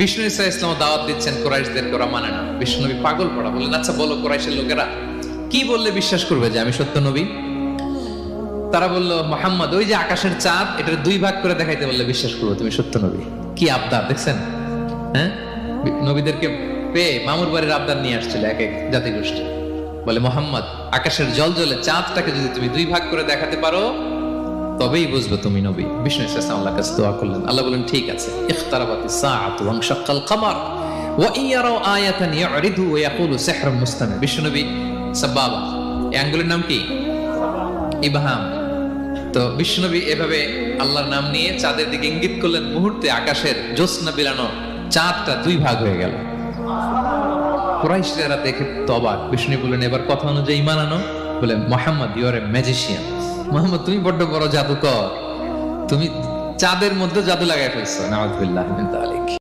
বিষ্ণু ইসা ইসলাম দাওয়াত দিচ্ছেন কোরাইশদেরকে ওরা মানে না। বিষ্ণু নবী পাগল পড়া বললেন আচ্ছা বলো কোরাইশের লোকেরা, কি বললে বিশ্বাস করবে যে আমি সত্য নবী? তারা বলল, মোহাম্মদ, ওই যে আকাশের চাঁদ, এটার দুই ভাগ করে দেখাইতে বললে বিশ্বাস করব তুমি সত্য নবী। কি আবদার, দেখছেন? হ্যাঁ? নবীদেরকে পেয়ে মামুর বাড়ির আবদার নিয়ে আসছিল এক এক জাতিগোষ্ঠী। বলে, মোহাম্মদ, আকাশের জল জলে চাঁদটাকে যদি তুমি দুই ভাগ করে দেখাতে পারো তবেই বুঝবে তুমি নবী। বিষ্ণু ইসলাম আল্লাহ কাছে দোয়া করলেন। আল্লাহ বলেন ঠিক আছে। ইখতারাবাতি সাআতু ওয়া আয়াতান ওয়া ইয়াকুলু সিহরুম বিষ্ণু নবী নাম কি? তো এভাবে আল্লাহর নাম নিয়ে চাঁদের দিকে ইঙ্গিত করলেন, মুহূর্তে আকাশের জ্যোৎস্না বিলানো চাঁদটা দুই ভাগ হয়ে গেল। কুরাইশরা দেখে তো অবাক বিষ্ণু বললেন, এবার কথা অনুযায়ী ইমান আনো। বলে Muhammad you are a magician Muhammad তুমি বড্ড বড় জাদুকর। তুমি চাঁদের মধ্যে জাদু লাগাই ফেলছো। মিন যালিক।